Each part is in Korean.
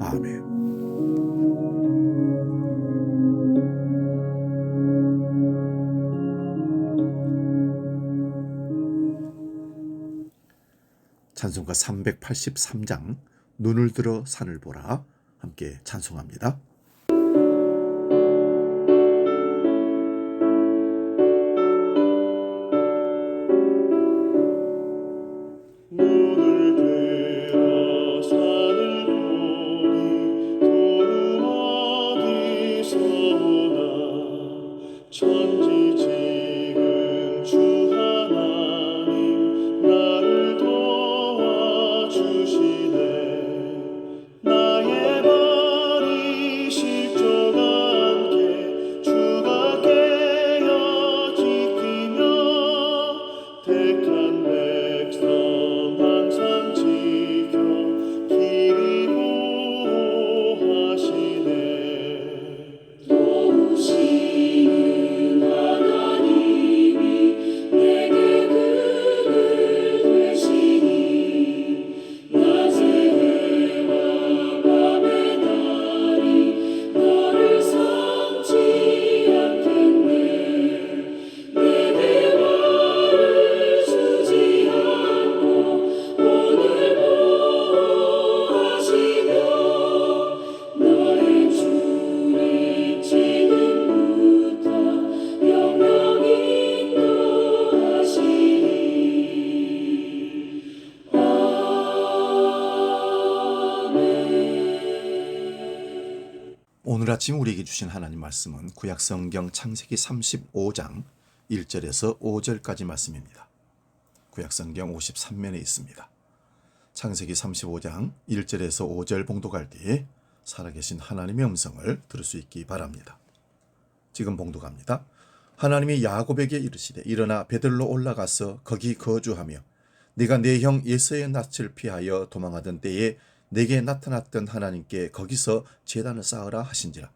아멘. 찬송가 383장 눈을 들어 산을 보라 함께 찬송합니다. 아침 우리에게 주신 하나님 말씀은 구약 성경 창세기 35장 1절에서 5절까지 말씀입니다. 구약 성경 53면에 있습니다. 창세기 35장 1절에서 5절 봉독할 때에 살아계신 하나님의 음성을 들을 수 있기 바랍니다. 지금 봉독합니다. 하나님이 야곱에게 이르시되 일어나 베들로 올라가서 거기 거주하며 네가 내 형 예서의 낯을 피하여 도망하던 때에 내게 나타났던 하나님께 거기서 제단을 쌓으라 하신지라.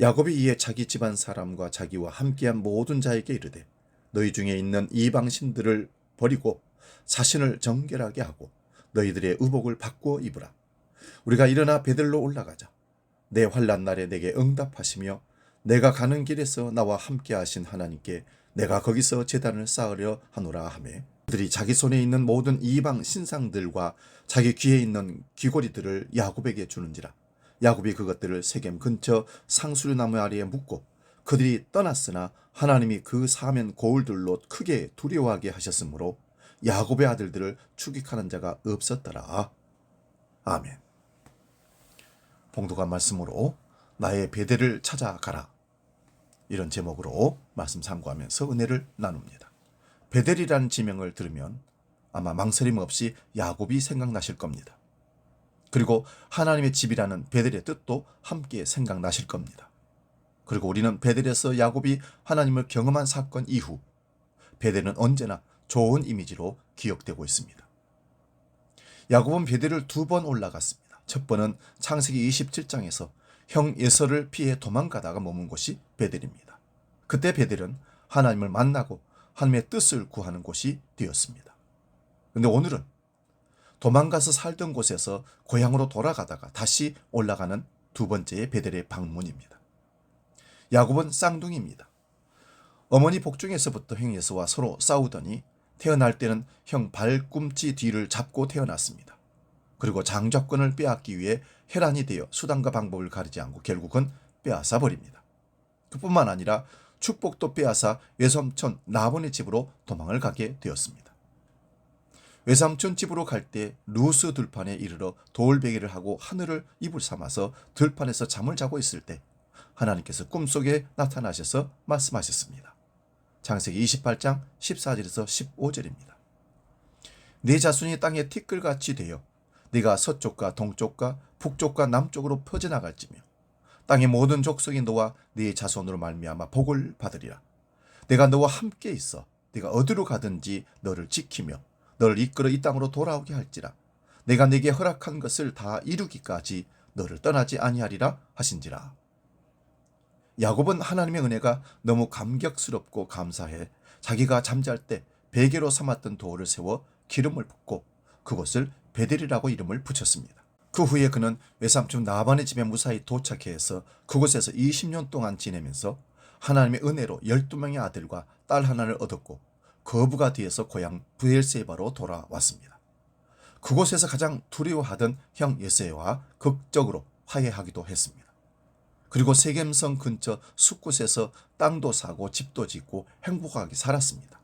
야곱이 이에 자기 집안 사람과 자기와 함께한 모든 자에게 이르되 너희 중에 있는 이방 신들을 버리고 자신을 정결하게 하고 너희들의 의복을 바꾸어 입으라. 우리가 일어나 베들로 올라가자. 내 환란 날에 내게 응답하시며 내가 가는 길에서 나와 함께 하신 하나님께 내가 거기서 제단을 쌓으려 하노라 그 들이 자기 손에 있는 모든 이방 신상들과 자기 귀에 있는 귀고리들을 야곱에게 주는지라 야곱이 그것들을 세겜 근처 상수리 나무 아래에 묻고 그들이 떠났으나 하나님이 그 사면 고울들로 크게 두려워하게 하셨으므로 야곱의 아들들을 추격하는 자가 없었더라 아멘 봉독한 말씀으로 나의 베델을 찾아가라. 이런 제목으로 말씀 참고하면서 은혜를 나눕니다. 베델이라는 지명을 들으면 아마 망설임 없이 야곱이 생각나실 겁니다. 그리고 하나님의 집이라는 베델의 뜻도 함께 생각나실 겁니다. 그리고 우리는 베델에서 야곱이 하나님을 경험한 사건 이후 베델은 언제나 좋은 이미지로 기억되고 있습니다. 야곱은 베델을 두 번 올라갔습니다. 첫 번은 창세기 27장에서 형 예서를 피해 도망가다가 머문 곳이 베델입니다. 그때 베델은 하나님을 만나고 하나님의 뜻을 구하는 곳이 되었습니다. 근데 오늘은 도망가서 살던 곳에서 고향으로 돌아가다가 다시 올라가는 두 번째의 베델의 방문입니다. 야곱은 쌍둥이입니다. 어머니 복중에서부터 형 예서와 서로 싸우더니 태어날 때는 형 발꿈치 뒤를 잡고 태어났습니다. 그리고 장자권을 빼앗기 위해 혈안이 되어 수단과 방법을 가리지 않고 결국은 빼앗아 버립니다. 그뿐만 아니라 축복도 빼앗아 외삼촌 나본의 집으로 도망을 가게 되었습니다. 외삼촌 집으로 갈 때 루스 들판에 이르러 돌베개를 하고 하늘을 이불 삼아서 들판에서 잠을 자고 있을 때 하나님께서 꿈속에 나타나셔서 말씀하셨습니다. 창세기 28장 14절에서 15절입니다. 네 자손이 땅에 티끌같이 되어 네가 서쪽과 동쪽과 북쪽과 남쪽으로 퍼져나갈지며 땅의 모든 족속이 너와 네 자손으로 말미암아 복을 받으리라. 내가 너와 함께 있어 네가 어디로 가든지 너를 지키며 너를 이끌어 이 땅으로 돌아오게 할지라. 내가 네게 허락한 것을 다 이루기까지 너를 떠나지 아니하리라 하신지라. 야곱은 하나님의 은혜가 너무 감격스럽고 감사해 자기가 잠잘 때 베개로 삼았던 돌을 세워 기름을 붓고 그곳을 베델이라고 이름을 붙였습니다. 그 후에 그는 외삼촌 나반의 집에 무사히 도착해서 그곳에서 20년 동안 지내면서 하나님의 은혜로 12명의 아들과 딸 하나를 얻었고 거부가 뒤에서 고향 부엘세바로 돌아왔습니다. 그곳에서 가장 두려워하던 형 예세와 극적으로 화해하기도 했습니다. 그리고 세겜성 근처 숲곳에서 땅도 사고 집도 짓고 행복하게 살았습니다.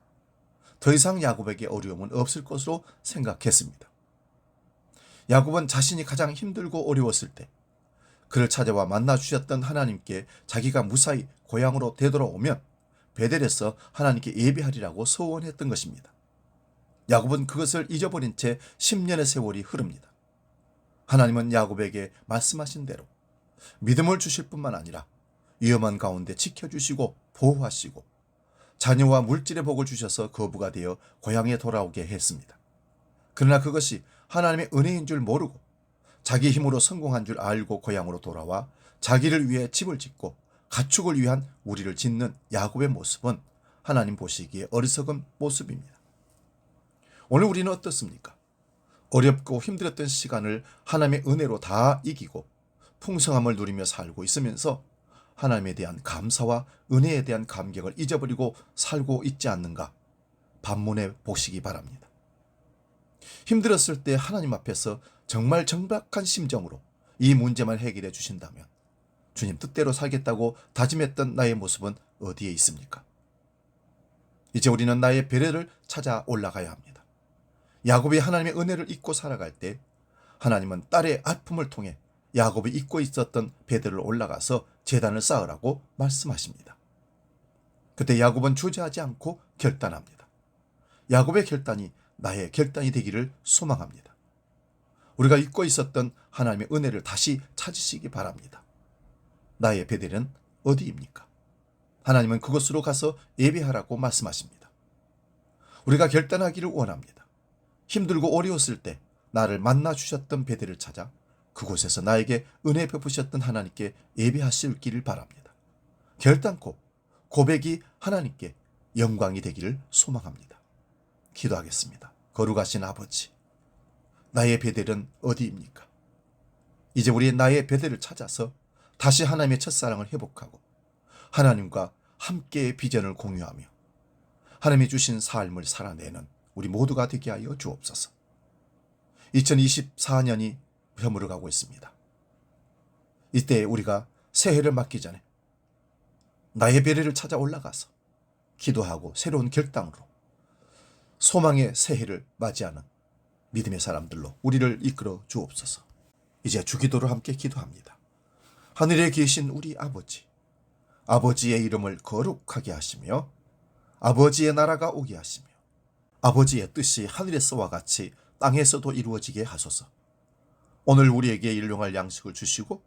더 이상 야곱에게 어려움은 없을 것으로 생각했습니다. 야곱은 자신이 가장 힘들고 어려웠을 때 그를 찾아와 만나 주셨던 하나님께 자기가 무사히 고향으로 되돌아오면 베델에서 하나님께 예배하리라고 소원했던 것입니다. 야곱은 그것을 잊어버린 채 10년의 세월이 흐릅니다. 하나님은 야곱에게 말씀하신 대로 믿음을 주실 뿐만 아니라 위험한 가운데 지켜주시고 보호하시고 자녀와 물질의 복을 주셔서 거부가 되어 고향에 돌아오게 했습니다. 그러나 그것이 하나님의 은혜인 줄 모르고 자기 힘으로 성공한 줄 알고 고향으로 돌아와 자기를 위해 집을 짓고 가축을 위한 우리를 짓는 야곱의 모습은 하나님 보시기에 어리석은 모습입니다. 오늘 우리는 어떻습니까? 어렵고 힘들었던 시간을 하나님의 은혜로 다 이기고 풍성함을 누리며 살고 있으면서 하나님에 대한 감사와 은혜에 대한 감격을 잊어버리고 살고 있지 않는가 반문해 보시기 바랍니다. 힘들었을 때 하나님 앞에서 정말 정박한 심정으로 이 문제만 해결해 주신다면 주님 뜻대로 살겠다고 다짐했던 나의 모습은 어디에 있습니까? 이제 우리는 나의 배려를 찾아 올라가야 합니다. 야곱이 하나님의 은혜를 잊고 살아갈 때 하나님은 딸의 아픔을 통해 야곱이 잊고 있었던 베델을 올라가서 재단을 쌓으라고 말씀하십니다. 그때 야곱은 주저하지 않고 결단합니다. 야곱의 결단이 나의 결단이 되기를 소망합니다. 우리가 잊고 있었던 하나님의 은혜를 다시 찾으시기 바랍니다. 나의 베델은 어디입니까? 하나님은 그곳으로 가서 예배하라고 말씀하십니다. 우리가 결단하기를 원합니다. 힘들고 어려웠을 때 나를 만나 주셨던 베델을 찾아 그곳에서 나에게 은혜 베푸셨던 하나님께 예배하시기를 바랍니다. 결단코 고백이 하나님께 영광이 되기를 소망합니다. 기도하겠습니다. 거룩하신 아버지, 나의 베델은 어디입니까? 이제 우리 나의 베델을 찾아서 다시 하나님의 첫사랑을 회복하고 하나님과 함께의 비전을 공유하며 하나님이 주신 삶을 살아내는 우리 모두가 되게 하여 주옵소서. 2024년이 저물어 가고 있습니다. 이때 우리가 새해를 맞기 전에 나의 배례를 찾아 올라가서 기도하고 새로운 결단으로 소망의 새해를 맞이하는 믿음의 사람들로 우리를 이끌어 주옵소서. 이제 주기도를 함께 기도합니다. 하늘에 계신 우리 아버지, 아버지의 이름을 거룩하게 하시며 아버지의 나라가 오게 하시며 아버지의 뜻이 하늘에서와 같이 땅에서도 이루어지게 하소서. 오늘 우리에게 일용할 양식을 주시고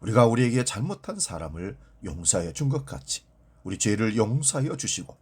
우리가 우리에게 잘못한 사람을 용서하여 준 것 같이 우리 죄를 용서하여 주시고